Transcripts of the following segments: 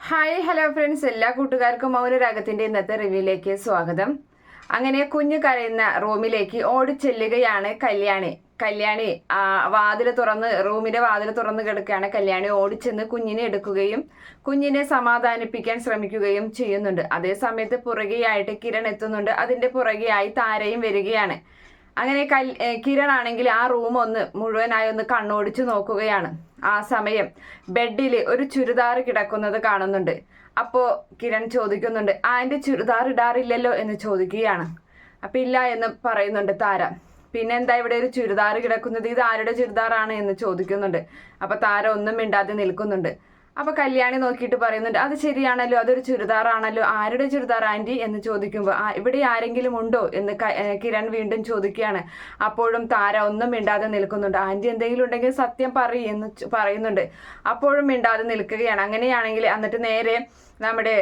Hi hello friends. എല്ലാ കൂട്ടുകാർക്കും മൗനരാഗത്തിന്റെ ഇന്നത്തെ റിവ്യൂയിലേക്ക് സ്വാഗതം. അങ്ങനെ കുഞ്ഞ് കരയുന്ന റൂമിലേക്ക് ഓടിച്ചെല്ലുകയാണ് കല്യാണി. കല്യാണി വാതിൽ തുറന്ന് റൂമിന്റെ വാതിൽ തുറന്ന് കിടക്കുകയാണ് കല്യാണി. ഓടിച്ചെന്ന് കുഞ്ഞിനെ എടുക്കുകയും കുഞ്ഞിനെ സമാധാനിപ്പിക്കാൻ ശ്രമിക്കുകയും ചെയ്യുന്നുണ്ട്. അതേസമയത്ത് പുറകെയായിട്ട് കിരൺ എത്തുന്നുണ്ട്. അതിന്റെ പുറകെയായി താരയും വരികയാണ്. അങ്ങനെ കൽ കിരൺ ആണെങ്കിൽ ആ റൂം ഒന്ന് മുഴുവനായി ഒന്ന് കണ്ണോടിച്ചു നോക്കുകയാണ്. ആ സമയം ബെഡിൽ ഒരു ചുരിദാർ കിടക്കുന്നത് കാണുന്നുണ്ട്. അപ്പോൾ കിരൺ ചോദിക്കുന്നുണ്ട് ആ എന്റെ ചുരിദാർ ഇടാറില്ലല്ലോ? എന്ന് ചോദിക്കുകയാണ്. അപ്പം ഇല്ല എന്ന് പറയുന്നുണ്ട് താര. പിന്നെ എന്താ ഇവിടെ ഒരു ചുരിദാർ കിടക്കുന്നത്? ഇത് ആരുടെ ചുരിദാറാണ്? എന്ന് ചോദിക്കുന്നുണ്ട്. അപ്പം താര ഒന്നും മിണ്ടാതെ നിൽക്കുന്നുണ്ട്. അപ്പൊ കല്യാണി നോക്കിയിട്ട് പറയുന്നുണ്ട് അത് ശരിയാണല്ലോ അതൊരു ചുരിദാറാണല്ലോ ആരുടെ ചുരിദാർ ആന്റി? എന്ന് ചോദിക്കുമ്പോൾ ആ ഇവിടെ ആരെങ്കിലും ഉണ്ടോ? എന്ന് കിരൺ വീണ്ടും ചോദിക്കുകയാണ്. അപ്പോഴും താര ഒന്നും മിണ്ടാതെ നിൽക്കുന്നുണ്ട്. ആന്റി എന്തെങ്കിലും ഉണ്ടെങ്കിൽ സത്യം പറയും എന്ന് പറയുന്നുണ്ട്. അപ്പോഴും മിണ്ടാതെ നിൽക്കുകയാണ്. അങ്ങനെയാണെങ്കിൽ എന്നിട്ട് നേരെ നമ്മുടെ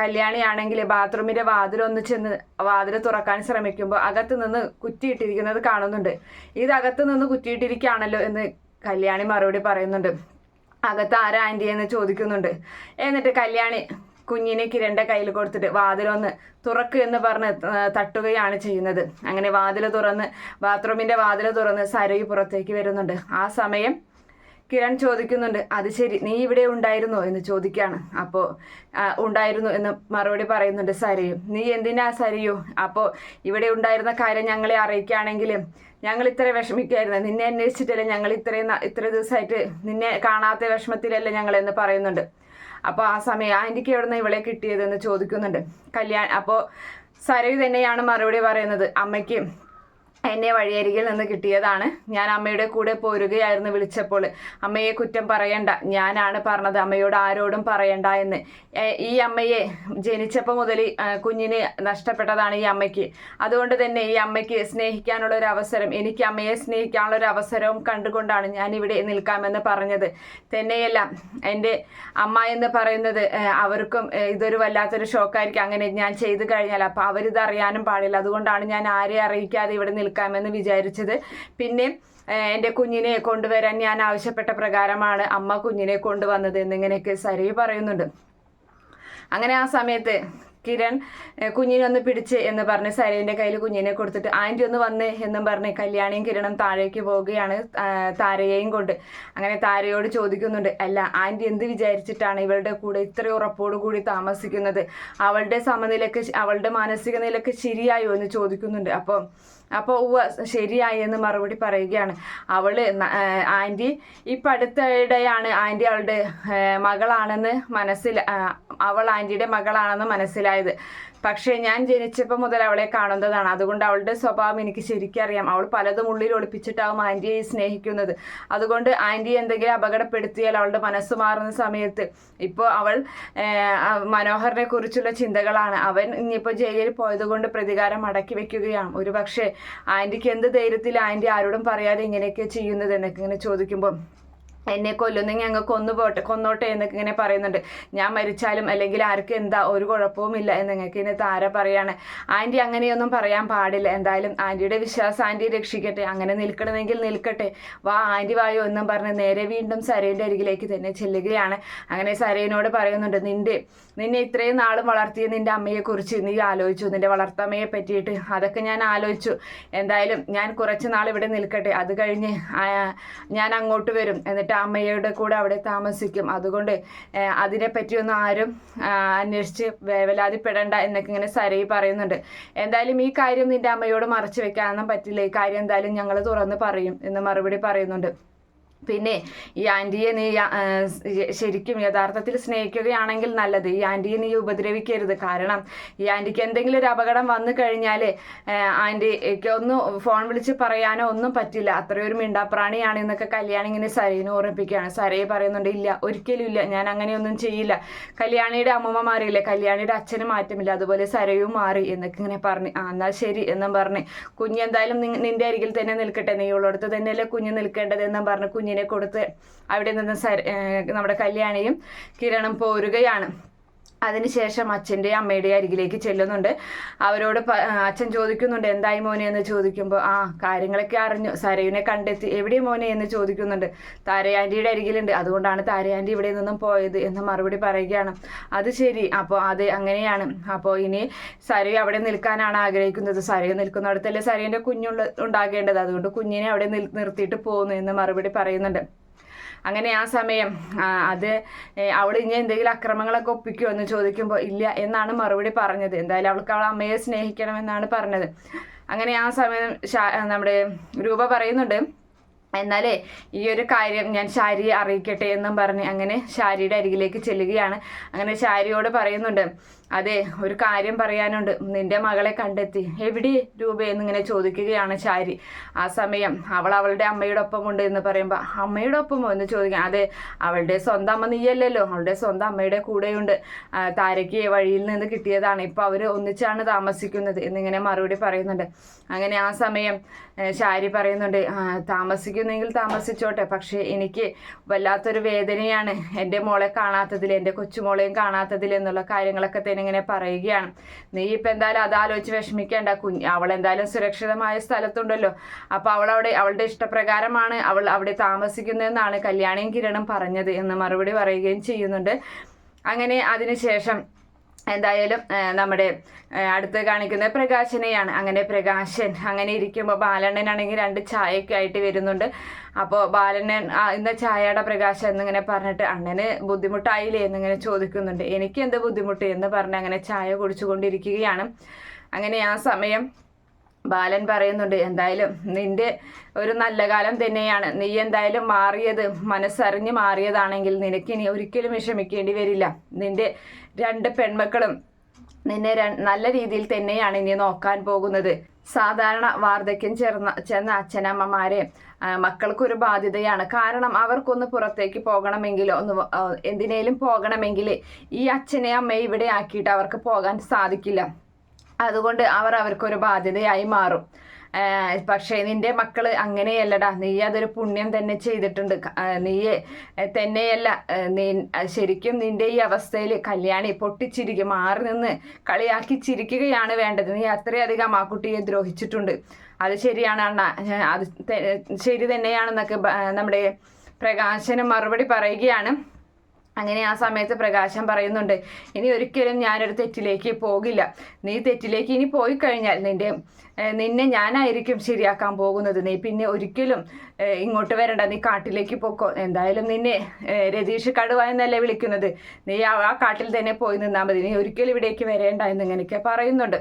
കല്യാണിയാണെങ്കിൽ ബാത്റൂമിന്റെ വാതിലൊന്ന് ചെന്ന് വാതിൽ തുറക്കാൻ ശ്രമിക്കുമ്പോൾ അകത്ത് നിന്ന് കുറ്റിയിട്ടിരിക്കുന്നത് കാണുന്നുണ്ട്. ഇത് അകത്ത് നിന്ന് കുറ്റിയിട്ടിരിക്കുകയാണല്ലോ എന്ന് കല്യാണി മറുപടി പറയുന്നുണ്ട്. അകത്ത് ആരാ ആന്റി എന്ന് ചോദിക്കുന്നുണ്ട്. എന്നിട്ട് കല്യാണി കുഞ്ഞിനെ കിരണ്ട കയ്യിൽ കൊടുത്തിട്ട് വാതിലൊന്ന് തുറക്ക് എന്ന് പറഞ്ഞ് തട്ടുകയാണ് ചെയ്യുന്നത്. അങ്ങനെ വാതിൽ തുറന്ന് ബാത്റൂമിന്റെ വാതിൽ തുറന്ന് സരയു പുറത്തേക്ക് വരുന്നുണ്ട്. ആ സമയം കിരൺ ചോദിക്കുന്നുണ്ട് അത് ശരി നീ ഇവിടെ ഉണ്ടായിരുന്നോ? എന്ന് ചോദിക്കുകയാണ് അപ്പോൾ ഉണ്ടായിരുന്നു എന്ന് മറുപടി പറയുന്നുണ്ട് സരയും. നീ എന്തിനാ സരയു? അപ്പോൾ ഇവിടെ ഉണ്ടായിരുന്ന കാര്യം ഞങ്ങളെ അറിയിക്കുകയാണെങ്കിലും ഞങ്ങൾ ഇത്ര വിഷമിക്കായിരുന്നു നിന്നെ അന്വേഷിച്ചിട്ടല്ലേ ഞങ്ങൾ ഇത്രയും ഇത്ര ദിവസമായിട്ട് നിന്നെ കാണാത്ത വിഷമത്തിലല്ലേ ഞങ്ങൾ എന്ന് പറയുന്നുണ്ട്. അപ്പോൾ ആ സമയം ആന്റിക്ക് എവിടെ നിന്ന് ഇവളെ കിട്ടിയതെന്ന് ചോദിക്കുന്നുണ്ട്. കല്യാൺ അപ്പോൾ സരയു തന്നെയാണ് മറുപടി പറയുന്നത്. അമ്മയ്ക്ക് എന്നെ വഴിയരികിൽ നിന്ന് കിട്ടിയതാണ്. ഞാൻ അമ്മയുടെ കൂടെ പോരുകയായിരുന്നു വിളിച്ചപ്പോൾ. അമ്മയെ കുറ്റം പറയണ്ട. ഞാനാണ് പറഞ്ഞത്. അമ്മയോട് ആരോടും പറയണ്ട എന്ന്. ഈ അമ്മയെ ജനിച്ചപ്പോൾ മുതൽ കുഞ്ഞിന് നഷ്ടപ്പെട്ടതാണ് ഈ അമ്മയ്ക്ക്. അതുകൊണ്ട് തന്നെ ഈ അമ്മയ്ക്ക് സ്നേഹിക്കാനുള്ള ഒരു അവസരം എനിക്ക് അമ്മയെ സ്നേഹിക്കാനുള്ള ഒരു അവസരവും കണ്ടുകൊണ്ടാണ് ഞാൻ ഇവിടെ നിൽക്കാമെന്ന് പറഞ്ഞത്. തന്നെയല്ല എന്റെ അമ്മ എന്ന് പറയുന്നത് അവർക്കും ഇതൊരു വല്ലാത്തൊരു ഷോക്കായിരിക്കും. അങ്ങനെ ഞാൻ ചെയ്തു കഴിഞ്ഞാൽ അപ്പോൾ അവരിത് അറിയാനും പാടില്ല. അതുകൊണ്ടാണ് ഞാൻ ആരെ അറിയിക്കാതെ ഇവിടെ നിൽക്കാമെന്ന് വിചാരിച്ചത്. പിന്നെ എന്റെ കുഞ്ഞിനെ കൊണ്ടുവരാൻ ഞാൻ ആവശ്യപ്പെട്ട പ്രകാരമാണ് അമ്മ കുഞ്ഞിനെ കൊണ്ടുവന്നത് എന്നിങ്ങനെയൊക്കെ സരി പറയുന്നുണ്ട്. അങ്ങനെ ആ സമയത്ത് കിരൺ കുഞ്ഞിനെ ഒന്ന് പിടിച്ച് എന്ന് പറഞ്ഞ് സരീന്റെ കയ്യിൽ കുഞ്ഞിനെ കൊടുത്തിട്ട് ആന്റി ഒന്ന് വന്ന് എന്നും പറഞ്ഞ് കല്യാണിയും കിരണും താഴേക്ക് പോവുകയാണ് താരയെയും കൊണ്ട്. അങ്ങനെ താരയോട് ചോദിക്കുന്നുണ്ട് അല്ല ആന്റി എന്ത് വിചാരിച്ചിട്ടാണ് ഇവളുടെ കൂടെ ഇത്ര ഉറപ്പോടു കൂടി താമസിക്കുന്നത്? അവളുടെ സമനിലക്ക് അവളുടെ മാനസിക നിലയ്ക്ക് ശരിയായോ? എന്ന് ചോദിക്കുന്നുണ്ട്. അപ്പോൾ അപ്പോൾ ഉവ ശരിയായി എന്ന് മറുപടി പറയുകയാണ്. അവൾ ആന്റി ഇപ്പം അടുത്തിടെയാണ് ആന്റി അവളുടെ മകളാണെന്ന് മനസ്സിൽ അവൾ ആന്റിയുടെ മകളാണെന്ന് മനസ്സിലായത്. പക്ഷേ ഞാൻ ജനിച്ചപ്പോൾ മുതൽ അവളെ കാണുന്നതാണ്. അതുകൊണ്ട് അവളുടെ സ്വഭാവം എനിക്ക് ശരിക്കറിയാം അവൾ പലതും ഉള്ളിൽ ഒളിപ്പിച്ചിട്ടാവും ആന്റിയെ സ്നേഹിക്കുന്നത്. അതുകൊണ്ട് ആന്റി എന്തെങ്കിലും അപകടപ്പെടുത്തിയാൽ അവളുടെ മനസ്സ് മാറുന്ന സമയത്ത് ഇപ്പോൾ അവൾ മനോഹറിനെ കുറിച്ചുള്ള ചിന്തകളാണ്. അവൻ ഇനിയിപ്പോൾ ജയിലിൽ പോയതുകൊണ്ട് പ്രതികാരം അടക്കി വെക്കുകയാണ്. ഒരു പക്ഷേ ആന്റിക്ക് എന്ത് ധൈര്യത്തിൽ ആന്റി ആരോടും പറയാതെ ഇങ്ങനെയൊക്കെ ചെയ്യുന്നത് എന്നൊക്കെ ഇങ്ങനെ ചോദിക്കുമ്പോൾ എന്നെ കൊല്ലുന്ന ഞങ്ങൾ കൊന്നു പോട്ടെ കൊന്നോട്ടെ എന്നൊക്കെ ഇങ്ങനെ പറയുന്നുണ്ട്. ഞാൻ മരിച്ചാലും അല്ലെങ്കിൽ ആർക്കും എന്താ ഒരു കുഴപ്പവുമില്ല എന്നൊക്കെ ഇനി താര പറയാണ്. ആന്റി അങ്ങനെയൊന്നും പറയാൻ പാടില്ല. എന്തായാലും ആന്റിയുടെ വിശ്വാസം ആന്റി രക്ഷിക്കട്ടെ. അങ്ങനെ നിൽക്കണമെങ്കിൽ നിൽക്കട്ടെ. വാ ആന്റി വായോ എന്നും പറഞ്ഞ് നേരെ വീണ്ടും സരേന്റെ അരികിലേക്ക് തന്നെ ചെല്ലുകയാണ്. അങ്ങനെ സരയനോട് പറയുന്നുണ്ട് നിന്റെ നിന്നെ ഇത്രയും നാളും വളർത്തിയ നിന്റെ അമ്മയെക്കുറിച്ച് നീ ആലോചിച്ചു. നിന്റെ വളർത്തമ്മയെ പറ്റിയിട്ട് അതൊക്കെ ഞാൻ ആലോചിച്ചു. എന്തായാലും ഞാൻ കുറച്ച് നാൾ ഇവിടെ നിൽക്കട്ടെ. അത് കഴിഞ്ഞ് ഞാൻ അങ്ങോട്ട് വരും. എന്നിട്ട് അമ്മയുടെ കൂടെ അവിടെ താമസിക്കും. അതുകൊണ്ട് അതിനെപ്പറ്റിയൊന്നും ആരും അന്വേഷിച്ച് വേവലാതിപ്പെടേണ്ട എന്നൊക്കെ ഇങ്ങനെ സരയി പറയുന്നുണ്ട്. എന്തായാലും ഈ കാര്യം നിന്റെ അമ്മയോട് മറച്ചു വെക്കാനൊന്നും പറ്റില്ല. ഈ കാര്യം എന്തായാലും ഞങ്ങൾ തുറന്ന് പറയും എന്ന് മറുപടി പറയുന്നുണ്ട്. പിന്നെ ഈ ആന്റിയെ നീ ശരിക്കും യഥാർത്ഥത്തിൽ സ്നേഹിക്കുകയാണെങ്കിൽ നല്ലത്. ഈ ആന്റിയെ നീ ഉപദ്രവിക്കരുത്. കാരണം ഈ ആന്റിക്ക് എന്തെങ്കിലും ഒരു അപകടം വന്നു കഴിഞ്ഞാൽ ആന്റിക്ക് ഒന്നും ഫോൺ വിളിച്ച് പറയാനോ ഒന്നും പറ്റില്ല. അത്രയൊരു മിണ്ടാപ്രാണിയാണ് എന്നൊക്കെ കല്യാണി ഇങ്ങനെ സരയിനെ ഓർമ്മിപ്പിക്കുകയാണ്. സരയെ പറയുന്നുണ്ട് ഇല്ല ഒരിക്കലും ഇല്ല. ഞാൻ അങ്ങനെയൊന്നും ചെയ്യില്ല. കല്യാണിയുടെ അമ്മമ്മ മാറിയില്ലേ? കല്യാണിയുടെ അച്ഛന് മാറ്റമില്ല. അതുപോലെ സരയും മാറി എന്നൊക്കെ ഇങ്ങനെ പറഞ്ഞ്. ആ എന്നാൽ ശരി എന്നും പറഞ്ഞ്. കുഞ്ഞ് എന്തായാലും നിന്റെ അരികിൽ തന്നെ നിൽക്കട്ടെ. നീ ഉള്ളിടത്ത് തന്നെയല്ലേ കുഞ്ഞ് നിൽക്കേണ്ടത്? എന്നും പറഞ്ഞ് കുഞ്ഞിനെ കൊടുത്ത് അവിടെ നിന്ന് നമ്മുടെ കല്യാണിയും കിരണും പോരുകയാണ്. അതിനുശേഷം അച്ഛന്റെയും അമ്മയുടെയും അരികിലേക്ക് ചെല്ലുന്നുണ്ട്. അവരോട് അച്ഛൻ ചോദിക്കുന്നുണ്ട് എന്തായി മോനെ? എന്ന് ചോദിക്കുമ്പോൾ ആ കാര്യങ്ങളൊക്കെ അറിഞ്ഞു. സരയുനെ കണ്ടെത്തി. എവിടെ മോനെ? എന്ന് ചോദിക്കുന്നുണ്ട്. താരയാന്റിയുടെ അരികിലുണ്ട്. അതുകൊണ്ടാണ് താരയാന്റി ഇവിടെ നിന്നും പോയത് എന്ന് മറുപടി പറയുകയാണ്. അത് ശരി. അപ്പോൾ അത് അങ്ങനെയാണ്. അപ്പോൾ ഇനി സരയു അവിടെ നിൽക്കാനാണ് ആഗ്രഹിക്കുന്നത്. സരയു നിൽക്കുന്നിടത്തല്ലേ സരയുന്റെ കുഞ്ഞുള്ള ഉണ്ടാകേണ്ടത്? അതുകൊണ്ട് കുഞ്ഞിനെ അവിടെ നിർത്തിയിട്ട് പോകുന്നു എന്ന് മറുപടി പറയുന്നുണ്ട്. അങ്ങനെ ആ സമയം അത് അവൾ ഇനി എന്തെങ്കിലും അക്രമങ്ങളൊക്കെ ഒപ്പിക്കുമോ എന്ന് ചോദിക്കുമ്പോൾ ഇല്ല എന്നാണ് മറുപടി പറഞ്ഞത്. എന്തായാലും അവൾക്ക് അവളെ അമ്മയെ സ്നേഹിക്കണമെന്നാണ് പറഞ്ഞത്. അങ്ങനെ ആ സമയം നമ്മുടെ രൂപ പറയുന്നുണ്ട് എന്നാലേ ഈ ഒരു കാര്യം ഞാൻ ശാരിയെ അറിയിക്കട്ടെ എന്നും പറഞ്ഞ് അങ്ങനെ ശാരിയുടെ അരികിലേക്ക് ചെല്ലുകയാണ്. അങ്ങനെ ശാരിയോട് പറയുന്നുണ്ട് അതെ ഒരു കാര്യം പറയാനുണ്ട്. നിന്റെ മകളെ കണ്ടെത്തി. എവിടെ രൂപ എന്നിങ്ങനെ ചോദിക്കുകയാണ് ചാരി ആ സമയം അവൾ അവളുടെ അമ്മയുടെ ഒപ്പമുണ്ട് എന്ന് പറയുമ്പോൾ അമ്മയുടെ ഒപ്പമോ എന്ന് ചോദിക്കാം. അതെ അവളുടെ സ്വന്തം അമ്മ നീയല്ലല്ലോ. അവളുടെ സ്വന്തം അമ്മയുടെ കൂടെയുണ്ട്. താരയ്ക്ക് വഴിയിൽ നിന്ന് കിട്ടിയതാണ്. ഇപ്പോൾ അവർ ഒന്നിച്ചാണ് താമസിക്കുന്നത് എന്നിങ്ങനെ മറുപടി പറയുന്നുണ്ട്. അങ്ങനെ ആ സമയം ശാരി പറയുന്നുണ്ട് താമസിക്കുന്നെങ്കിൽ താമസിച്ചോട്ടെ. പക്ഷേ എനിക്ക് വല്ലാത്തൊരു വേദനയാണ്. എന്റെ മോളെ കാണാത്തതിൽ എന്റെ കൊച്ചുമോളെയും കാണാത്തതിൽ എന്നുള്ള കാര്യങ്ങളൊക്കെ തന്നെ ഇങ്ങനെ പറയുകയാണ്. നീ ഇപ്പം എന്തായാലും അതാലോചിച്ച് വിഷമിക്കേണ്ട കുഞ്ഞ്. അവൾ എന്തായാലും സുരക്ഷിതമായ സ്ഥലത്തുണ്ടല്ലോ. അപ്പോൾ അവൾ അവിടെ അവളുടെ ഇഷ്ടപ്രകാരമാണ് അവൾ അവിടെ താമസിക്കുന്നതെന്നാണ് കല്യാണിയും കിരണും പറഞ്ഞത് എന്ന് മറുപടി പറയുകയും ചെയ്യുന്നുണ്ട്. അങ്ങനെ അതിനുശേഷം എന്തായാലും നമ്മുടെ അടുത്ത് കാണിക്കുന്നത് പ്രകാശനെയാണ്. അങ്ങനെ പ്രകാശൻ അങ്ങനെ ഇരിക്കുമ്പോൾ ബാലണ്ണനാണെങ്കിൽ രണ്ട് ചായയൊക്കെ ആയിട്ട് വരുന്നുണ്ട്. അപ്പോൾ ബാലണ്ണൻ "ആ, ഇന്ന ചായയുടെ പ്രകാശം എന്നിങ്ങനെ പറഞ്ഞിട്ട് അണ്ണന് ബുദ്ധിമുട്ടായില്ലേ എന്നിങ്ങനെ ചോദിക്കുന്നുണ്ട്. എനിക്ക് എന്ത് ബുദ്ധിമുട്ട് എന്ന് പറഞ്ഞ് അങ്ങനെ ചായ കുടിച്ചുകൊണ്ടിരിക്കുകയാണ്. അങ്ങനെ ആ സമയം ബാലൻ പറയുന്നുണ്ട് എന്തായാലും നിന്റെ ഒരു നല്ല കാലം തന്നെയാണ്. നീ എന്തായാലും മാറിയത് മനസ്സറിഞ്ഞ് മാറിയതാണെങ്കിൽ നിനക്ക് ഇനി ഒരിക്കലും വിഷമിക്കേണ്ടി വരില്ല. നിന്റെ രണ്ട് പെൺമക്കളും നിന്നെ നല്ല രീതിയിൽ തന്നെയാണ് ഇനി നോക്കാൻ പോകുന്നത്. സാധാരണ വാർദ്ധക്യം ചേർന്ന ചെന്ന അച്ഛനമ്മമാരെ മക്കൾക്ക് മക്കൾക്കൊരു ബാധ്യതയാണ്. കാരണം അവർക്കൊന്ന് പുറത്തേക്ക് പോകണമെങ്കിലോ ഒന്ന് എന്തിനേലും പോകണമെങ്കിൽ ഈ അച്ഛനെ അമ്മയെ ഇവിടെ ആക്കിയിട്ട് അവർക്ക് പോകാൻ സാധിക്കില്ല. അതുകൊണ്ട് അവർ അവർക്കൊരു ബാധ്യതയായി മാറും. പക്ഷേ നിന്റെ മക്കൾ അങ്ങനെയല്ലടാ. നീ അതൊരു പുണ്യം തന്നെ ചെയ്തിട്ടുണ്ട്. നീ തന്നെയല്ല. നീ ശരിക്കും നിന്റെ ഈ അവസ്ഥയിൽ കല്യാണി പൊട്ടിച്ചിരിക്കും മാറി നിന്ന് കളിയാക്കി ചിരിക്കുകയാണ് വേണ്ടത്. നീ അത്രയധികം ആ കുട്ടിയെ ദ്രോഹിച്ചിട്ടുണ്ട്. അത് ശരിയാണ് അണ്ണ. അത് ശരി തന്നെയാണെന്നൊക്കെ നമ്മുടെ പ്രകാശന് മറുപടി പറയുകയാണ്. അങ്ങനെ ആ സമയത്ത് പ്രകാശം പറയുന്നുണ്ട് ഇനി ഒരിക്കലും ഞാനൊരു തെറ്റിലേക്ക് പോകില്ല. നീ തെറ്റിലേക്ക് ഇനി പോയി കഴിഞ്ഞാൽ നിന്റെ നിന്നെ ഞാനായിരിക്കും ശരിയാക്കാൻ പോകുന്നത്. നീ പിന്നെ ഒരിക്കലും ഇങ്ങോട്ട് വരണ്ട. നീ കാട്ടിലേക്ക് പോക്കോ. എന്തായാലും നിന്നെ രതീഷ് കടുവ എന്നല്ലേ വിളിക്കുന്നത്. നീ ആ കാട്ടിൽ തന്നെ പോയി നിന്നാൽ മതി. നീ ഒരിക്കലും ഇവിടേക്ക് വരേണ്ട എന്നിങ്ങനെയൊക്കെ പറയുന്നുണ്ട്.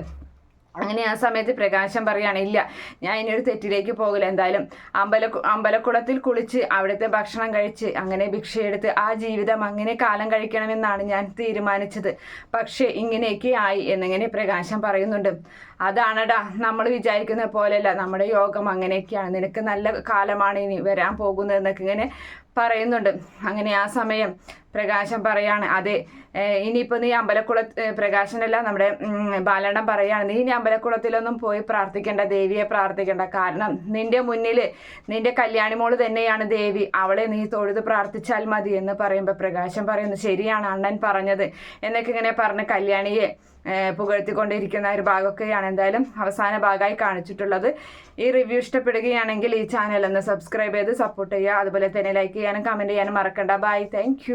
അങ്ങനെ ആ സമയത്ത് പ്രകാശം പറയാണ് ഇല്ല ഞാൻ ഇനി ഒരു തെറ്റിലേക്ക് പോകില്ല. എന്തായാലും അമ്പല അമ്പലക്കുളത്തിൽ കുളിച്ച് അവിടുത്തെ ഭക്ഷണം കഴിച്ച് അങ്ങനെ ഭിക്ഷയെടുത്ത് ആ ജീവിതം അങ്ങനെ കാലം കഴിക്കണമെന്നാണ് ഞാൻ തീരുമാനിച്ചത്. പക്ഷേ ഇങ്ങനെയൊക്കെ ആയി എന്നിങ്ങനെ പ്രകാശം പറയുന്നുണ്ട്. അതാണടാ നമ്മൾ വിചാരിക്കുന്ന പോലെയല്ല. നമ്മുടെ യോഗം അങ്ങനെയൊക്കെയാണ്. നിനക്ക് നല്ല കാലമാണ് ഇനി വരാൻ പോകുന്നത് എന്നൊക്കെ ഇങ്ങനെ പറയുന്നുണ്ട്. അങ്ങനെ ആ സമയം പ്രകാശം പറയാണ്. അതെ ഇനിയിപ്പോൾ നീ അമ്പലക്കുള പ്രകാശനല്ല നമ്മുടെ ബാലണ്ണം പറയാണ് നീ ഇനി അമ്പലക്കുളത്തിലൊന്നും പോയി പ്രാർത്ഥിക്കേണ്ട ദേവിയെ പ്രാർത്ഥിക്കേണ്ട. കാരണം നിന്റെ മുന്നിൽ നിന്റെ കല്യാണിമോൾ തന്നെയാണ് ദേവി. അവളെ നീ തൊഴുത് പ്രാർത്ഥിച്ചാൽ മതി എന്ന് പറയുമ്പോൾ പ്രകാശം പറയുന്നു. ശരിയാണ് അണ്ണൻ പറഞ്ഞത് എന്നൊക്കെ ഇങ്ങനെ പറഞ്ഞ് കല്യാണിയെ പുകഴ്ത്തിക്കൊണ്ടിരിക്കുന്ന ഒരു ഭാഗമൊക്കെയാണ് എന്തായാലും അവസാന ഭാഗമായി കാണിച്ചിട്ടുള്ളത്. ഈ റിവ്യൂ ഇഷ്ടപ്പെടുകയാണെങ്കിൽ ഈ ചാനൽ ഒന്ന് സബ്സ്ക്രൈബ് ചെയ്ത് സപ്പോർട്ട് ചെയ്യുക. അതുപോലെ തന്നെ ലൈക്ക് ചെയ്യാനും കമന്റ് ചെയ്യാനും മറക്കണ്ട. ബൈ. താങ്ക്